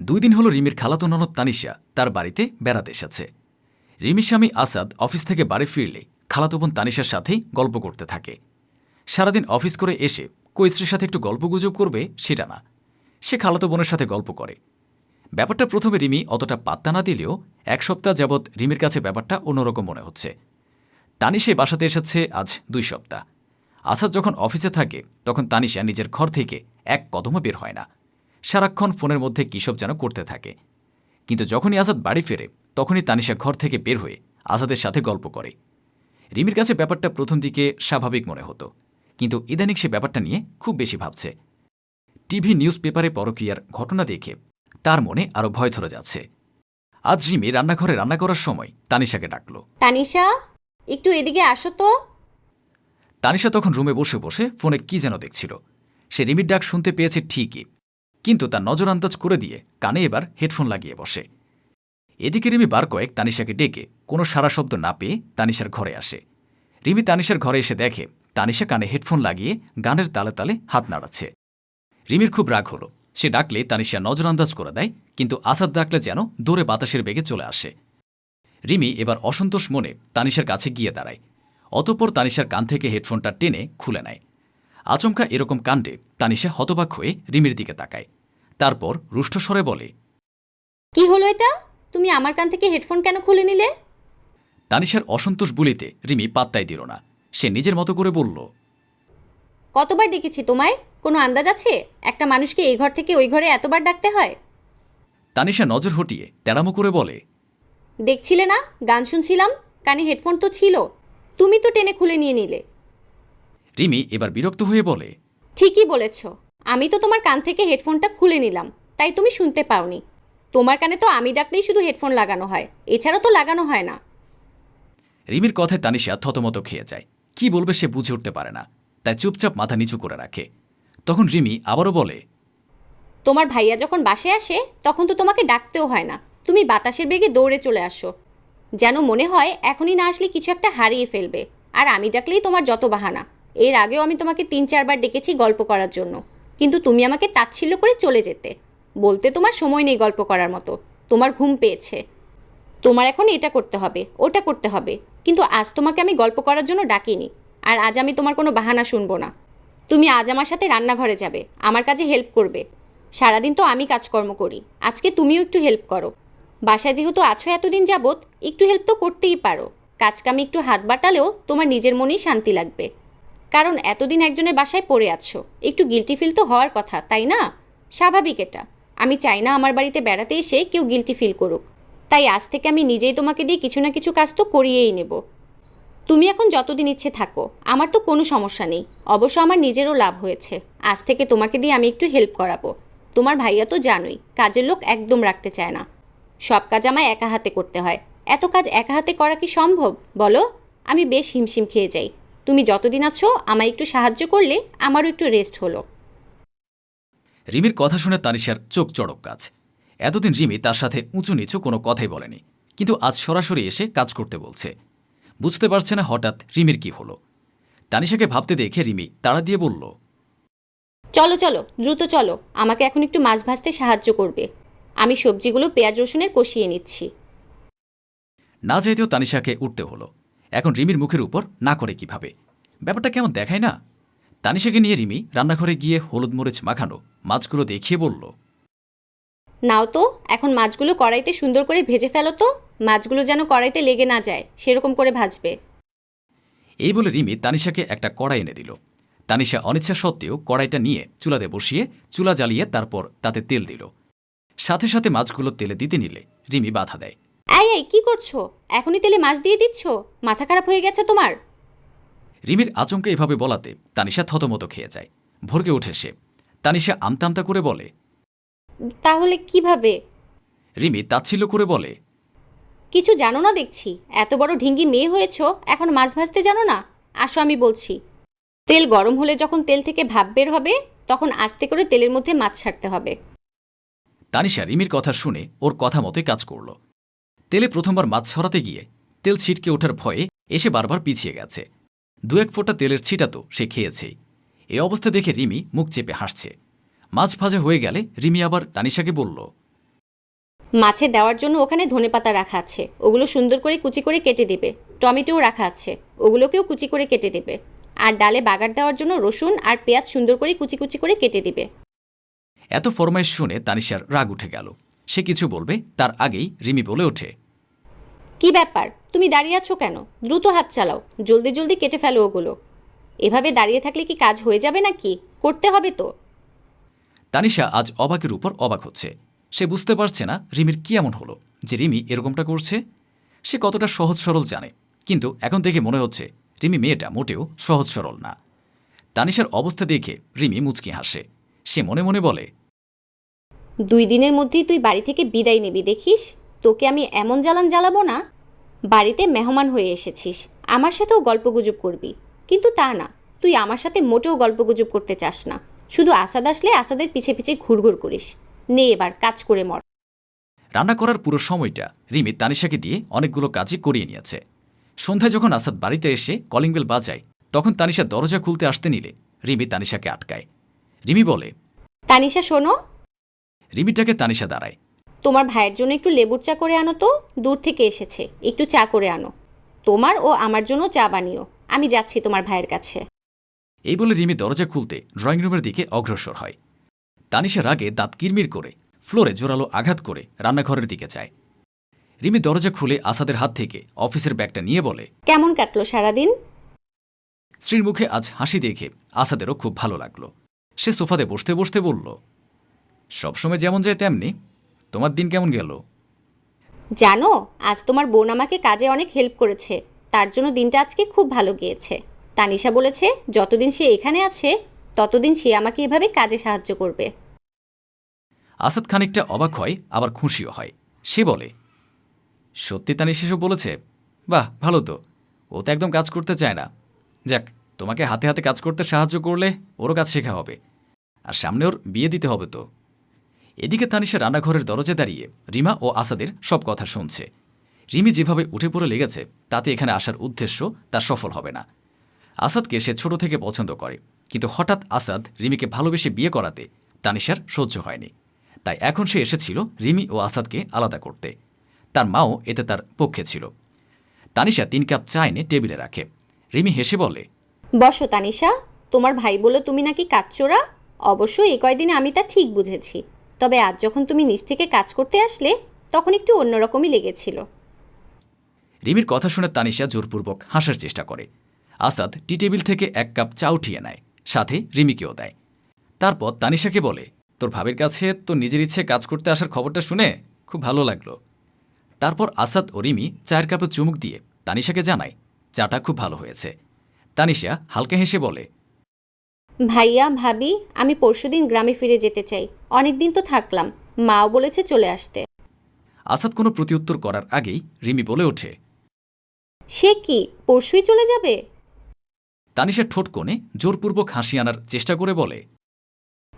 দুই দিন হলো রিমির খালাতো ননদ তানিশা তার বাড়িতে বেড়াতে এসেছে। রিমির স্বামী আসাদ অফিস থেকে বাড়ি ফিরলে খালাতো বোন তানিশার সাথেই গল্প করতে থাকে। সারাদিন অফিস করে এসে কৈশ্রীর সাথে একটু গল্পগুজব করবে সেটা না। সে খালাতো বোনের সাথে গল্প করে। ব্যাপারটা প্রথমে রিমি অতটা পাত্তা না দিলেও এক সপ্তাহ যাবৎ রিমির কাছে ব্যাপারটা অন্যরকম মনে হচ্ছে। তানিশে বাসাতে এসেছে আজ দুই সপ্তাহ। আসাদ যখন অফিসে থাকে, তখন তানিশা নিজের ঘর থেকে এক কদমও বের হয় না। সারাক্ষণ ফোনের মধ্যে কিসব যেন করতে থাকে। কিন্তু যখনই আজাদ বাড়ি ফেরে তখনই তানিশা ঘর থেকে বের হয়ে আজাদের সাথে গল্প করে। রিমির কাছে ব্যাপারটা প্রথম দিকে স্বাভাবিক মনে হতো কিন্তু ইদানিং সে ব্যাপারটা নিয়ে খুব বেশি ভাবছে। টিভি নিউজ পেপারে পরকীয়ার ঘটনা দেখে তার মনে আরও ভয় ধরে যাচ্ছে। আজ রিমি রান্নাঘরে রান্না করার সময় তানিশাকে ডাকল। তানিশা একটু এদিকে আসো তো। তানিশা তখন রুমে বসে বসে ফোনে কি যেন দেখছিল। সে রিমির ডাক শুনতে পেয়েছে ঠিকই কিন্তু তা নজর আন্দাজ করে দিয়ে কানে এবার হেডফোন লাগিয়ে বসে। এদিকে রিমি বার কয়েক তানিশাকে ডেকে কোনো সারা শব্দ না পেয়ে তানিশার ঘরে আসে। রিমি তানিশার ঘরে এসে দেখে তানিশা কানে হেডফোন লাগিয়ে গানের তালে তালে হাত নাড়াচ্ছে। রিমির খুব রাগ হলো। সে ডাকলে তানিশা নজর আন্দাজ করে দেয়, কিন্তু আসাদ ডাকলে যেন দূরে বাতাসের বেগে চলে আসে। রিমি এবার অসন্তোষ মনে তানিশার কাছে গিয়ে দাঁড়ায়। অতঃপর তানিশার কান থেকে হেডফোনটা টেনে খুলে নেয়। আচমকা এরকম কাণ্ডে তানিশা হতবাক হয়ে রিমির দিকে তাকায়। তারপর রুষ্টস্বরে বলে কি হলো এটা? তুমি আমার কান থেকে হেডফোন কেন খুলে নিলে? তানিশার অসন্তোষ বলিতে রিমি পাত্তাই দিল না। সে নিজের মতো করে বলল কতবার ডেকেছি তোমায়? কোনো আন্দাজ আছে? একটা মানুষকে এই ঘর থেকে ওই ঘরে এতবার ডাকতে হয়? তানিশা নজর হটিয়ে তেড়ামো করে বলে দেখছিলে না? গান শুনছিলাম? কানে হেডফোন তো ছিল। তুমি তো টেনে খুলে নিয়ে নিলে। রিমি এবার বিরক্ত হয়ে বলে ঠিকই বলেছ। আমি তো তোমার কান থেকে হেডফোনটা খুলে নিলাম তাই তুমি শুনতে পাওনি। তোমার কানে তো আমি ডাকলেই শুধু হেডফোন লাগানো হয় এছাড়া তো লাগানো হয় না। রিমির কথায় তানিশা থতমত খেয়ে যায়। কি বলবে সে বুঝে উঠতে পারে না তাই চুপচাপ মাথা নিচু করে রাখে। তখন রিমি আবারও বলে তোমার ভাইয়া যখন বাসে আসে তখন তো তোমাকে ডাকতেও হয় না। তুমি বাতাসের বেগে দৌড়ে চলে আসো। যেন মনে হয় এখনই না আসলে কিছু একটা হারিয়ে ফেলবে। আর আমি ডাকলেই তোমার যত বাহানা। এর আগেও আমি তোমাকে তিন চারবার ডেকেছি গল্প করার জন্য। কিন্তু তুমি আমাকে তাচ্ছিল্য করে চলে যেতে। বলতে তোমার সময় নেই গল্প করার মতো। তোমার ঘুম পেয়েছে। তোমার এখন এটা করতে হবে, ওটা করতে হবে। কিন্তু আজ তোমাকে আমি গল্প করার জন্য ডাকিনি। আর আজ আমি তোমার কোনো বাহানা শুনব না। তুমি আজ আমার সাথে রান্নাঘরে যাবে। আমার কাজে হেল্প করবে। সারাদিন তো আমি কাজকর্ম করি। আজকে তুমিও একটু হেল্প করো। বাসায় যেহেতু আছো এতদিন যাবৎ, একটু হেল্প তো করতেই পারো। কাজকামে একটু হাত বাটালেও তোমার নিজের মনেই শান্তি লাগবে। কারণ এতদিন একজনের বাসায় পড়ে আছো। একটু গিলটি ফিল তো হওয়ার কথা, তাই না? স্বাভাবিক এটা। আমি চাই না আমার বাড়িতে বেড়াতে এসে কেউ গিলটি ফিল করুক। তাই আজ থেকে আমি নিজেই তোমাকে দিয়ে কিছু না কিছু কাজ তো করিয়েই নেব। তুমি এখন যতদিন ইচ্ছে থাকো, আমার তো কোনো সমস্যা নেই। অবশ্য আমার নিজেরও লাভ হয়েছে। আজ থেকে তোমাকে দিয়ে আমি একটু হেল্প করাবো। তোমার ভাইয়া তো জানোই, কাজের লোক একদম রাখতে চায় না। সব কাজ আমায় একা হাতে করতে হয়। এত কাজ একা হাতে করা কি সম্ভব? বলো। আমি বেশ হিমশিম খেয়ে যাই। তুমি যতদিন আছো আমায় একটু সাহায্য করলে আমারও একটু রেস্ট হলো। রিমির কথা শুনে তানিশার চোখ চড়ক কাজ। এতদিন রিমি তার সাথে উঁচু নিচু কোনো কথাই বলেনি কিন্তু আজ সরাসরি এসে কাজ করতে বলছে। বুঝতে পারছে না হঠাৎ রিমির কি হলো। তানিশাকে ভাবতে দেখে রিমি তাড়া দিয়ে বলল চলো চলো দ্রুত চলো আমাকে এখন একটু মাছ ভাজতে সাহায্য করবে। আমি সবজিগুলো পেঁয়াজ রসুনের কষিয়ে নিচ্ছি। না চাইতেও তানিশাকে উঠতে হলো। এখন রিমির মুখের উপর না করে কীভাবে? ব্যাপারটা কেমন দেখায় না? তানিশাকে নিয়ে রিমি রান্নাঘরে গিয়ে হলুদ মরিচ মাখানো মাছগুলো দেখিয়ে বলল নাও তো এখন মাছগুলো কড়াইতে সুন্দর করে ভেজে ফেলো তো। মাছগুলো যেন কড়াইতে লেগে না যায় সেরকম করে ভাজবে। এই বলে রিমি তানিশাকে একটা কড়াই এনে দিল। তানিশা অনিচ্ছা সত্ত্বেও কড়াইটা নিয়ে চুলাতে বসিয়ে চুলা জ্বালিয়ে তারপর তাতে তেল দিল। সাথে সাথে মাছগুলো তেলে দিতে নিলে রিমি বাধা দেয়। এই কি করছ? এখনই তেলে মাছ দিয়ে দিচ্ছ? মাথা খারাপ হয়ে গেছে তোমার? রিমির আচমকা এভাবে বলাতে তানিশা থতমত খেয়ে যায়। ভরকে ওঠে সে। তানিশা আমতা আমতা করে বলে তাহলে কীভাবে? রিমি তাচ্ছিল্য করে বলে কিছু জানো না দেখছি। এত বড় ঢিঙ্গি মেয়ে হয়েছো এখন মাছ ভাজতে জানো না? আসো আমি বলছি। তেল গরম হলে যখন তেল থেকে ভাপ বের হবে তখন আস্তে করে তেলের মধ্যে মাছ ছাড়তে হবে। তানিশা রিমির কথা শুনে ওর কথা মতোই কাজ করল। তেলে প্রথমবার মাছ ছড়াতে গিয়ে তেল ছিটকে ওঠার ভয়ে এসে বারবার পিছিয়ে গেছে। দু এক ফোঁটা তেলের ছিটা তো সে খেয়েছেই। এই অবস্থা দেখে রিমি মুখ চেপে হাসছে। মাছ ভাজা হয়ে গেলে রিমি আবার তানিশাকে বলল মাছে দেওয়ার জন্য ওখানে ধনেপাতা রাখা আছে। ওগুলো সুন্দর করে কুচি করে কেটে দেবে। টমেটোও রাখা আছে। ওগুলোকেও কুচি করে কেটে দেবে। আর ডালে বাগার দেওয়ার জন্য রসুন আর পেঁয়াজ সুন্দর করে কুচি কুচি করে কেটে দিবে। এত ফরমাইশ শুনে তানিশার রাগ উঠে গেল। সে কিছু বলবে তার আগেই রিমি বলে ওঠে কি ব্যাপার? তুমি দাঁড়িয়ে আছো কেন? দ্রুত হাত চালাও। জলদি জলদি কেটে ফেলো ওগুলো। এভাবে দাঁড়িয়ে থাকলে কি কাজ হয়ে যাবে নাকি? করতে হবে তো। তানিশা আজ অবাকের উপর অবাক হচ্ছে। সে বুঝতে পারছে না রিমির কি এমন হলো যে রিমি এরকমটা করছে। সে কতটা সহজ সরল জানে কিন্তু এখন দেখে মনে হচ্ছে রিমি মেয়েটা মোটেও সহজ সরল না। তানিশার অবস্থা দেখে রিমি মুচকি হাসে। সে মনে মনে বলে দুই দিনের মধ্যেই তুই বাড়ি থেকে বিদায় নিবি দেখিস? তোকে আমি এমন জ্বালান জ্বালাবো না? বাড়িতে মেহমান হয়ে এসেছিস। আমার সাথেও গল্পগুজব করবি। কিন্তু তা না তুই আমার সাথে মোটেও গল্পগুজব করতে চাস না। শুধু আসাদ আসলে আসাদের পিছে পিছে ঘুরঘুর করিস। নে এবার কাজ করে মর। রান্না করার পুরো সময়টা রিমি তানিশাকে দিয়ে অনেকগুলো কাজই করিয়ে নিয়েছে। সন্ধ্যায় যখন আসাদ বাড়িতে এসে কলিং বেল বাজায় তখন তানিশা দরজা খুলতে আসতে নিলে রিমি তানিশাকে আটকায়। রিমি বলে তানিশা শোনো। রিমিটাকে তানিশা দাঁড়ায়। তোমার ভাইয়ের জন্য একটু লেবুর চা করে আনো তো দূর থেকে এসেছে। একটু চা করে আনো। তোমার ও আমার জন্য চা বানিও। আমি যাচ্ছি তোমার ভাইয়ের কাছে। এই বলে রিমি দরজা খুলতে ড্রয়িং রুমের দিকে অগ্রসর হয়। তানিশা রাগে দাঁত কিরমির করে ফ্লোরে জোরালো আঘাত করে রান্নাঘরের দিকে যায়। রিমি দরজা খুলে আসাদের হাত থেকে অফিসের ব্যাগটা নিয়ে বলে কেমন কাটলো সারাদিন? স্ত্রীর মুখে আজ হাসি দেখে আসাদেরও খুব ভালো লাগল। সে সোফাতে বসতে বসতে বলল সবসময় যেমন যায় তেমনি তোমার দিন কেমন গেল? জানো আজ তোমার বোন আমাকে কাজে অনেক হেল্প করেছে। তার জন্য দিনটা আজকে খুব ভালো গিয়েছে। তানিশা বলেছে যতদিন সে এখানে আছে ততদিন সে আমাকে এভাবে কাজে সাহায্য করবে। আসাদ খানিকটা অবাক হয় আবার খুশিও হয়। সে বলে সত্যি তানি শিশু বলেছে? বাহ ভালো তো। ও তো একদম কাজ করতে চায় না। যাক তোমাকে হাতে হাতে কাজ করতে সাহায্য করলে ওরও কাজ শেখা হবে। আর সামনে ওর বিয়ে দিতে হবে তো। এদিকে তানিশা রান্নাঘরের দরজা দাঁড়িয়ে রিমা ও আসাদের সব কথা শুনছে। রিমি যেভাবে উঠে পড়ে লেগেছে, তাতে এখানে আসার উদ্দেশ্য তার সফল হবে না। আসাদকে সে ছোট থেকে পছন্দ করে, কিন্তু হঠাৎ আসাদ রিমিকে ভালোবেসে বিয়ে করাতে তানিশার সহ্য হয়নি। তাই এখন সে এসেছিল রিমি ও আসাদকে আলাদা করতে। তার মাও এতে তার পক্ষে ছিল। তানিশা তিন কাপ চা এনে টেবিলে রাখে। রিমি হেসে বলে, বসো তানিশা, তোমার ভাই বলে তুমি নাকি কাজচোরা অবশ্যই এ কয়দিনে আমি তা ঠিক বুঝেছি। তবে আজ যখন তুমি নিজ থেকে কাজ করতে আসলে, তখন একটু অন্যরকমই লেগেছিল। রিমির কথা শুনে তানিশা জোরপূর্বক হাসার চেষ্টা করে। আসাদ টি টেবিল থেকে এক কাপ চা উঠিয়ে নেয়, সাথে রিমিকেও দেয়। তারপর তানিশাকে বলে, তোর ভাবের কাছে তোর নিজের ইচ্ছে কাজ করতে আসার খবরটা শুনে খুব ভালো লাগল। তারপর আসাদ ও রিমি চায়ের কাপে চুমুক দিয়ে তানিশাকে জানায়, চাটা খুব ভালো হয়েছে। তানিশা হালকা হেসে বলে ভাইয়া ভাবি আমি পরশুদিন গ্রামে ফিরে যেতে চাই। অনেক দিন তো থাকলাম। মাও বলেছে চলে আসতে। আসাদ কোনো প্রতিউত্তর করার আগেই রিমি বলে ওঠে সে কি পরশুই চলে যাবে? তানিশার ঠোঁট কোণে জোরপূর্বক হাসি আনার চেষ্টা করে বলে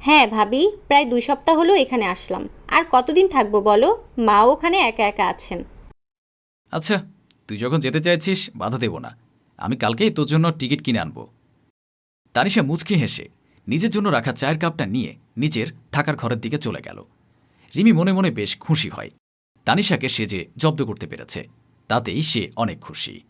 হ্যাঁ ভাবি প্রায় দুই সপ্তাহ হলো এখানে আসলাম। আর কতদিন থাকব বলো? মাও ওখানে একা একা আছেন। আচ্ছা তুই যখন যেতে চাইছিস বাধা দেব না। আমি কালকেই তোর জন্য টিকিট কিনে আনব। তানিশা মুচকি হেসে নিজের জন্য রাখা চায়ের কাপটা নিয়ে নিজের থাকার ঘরের দিকে চলে গেল। রিমি মনে মনে বেশ খুশি হয়। তানিশাকে সে যে জব্দ করতে পেরেছে, তাতেই সে অনেক খুশি।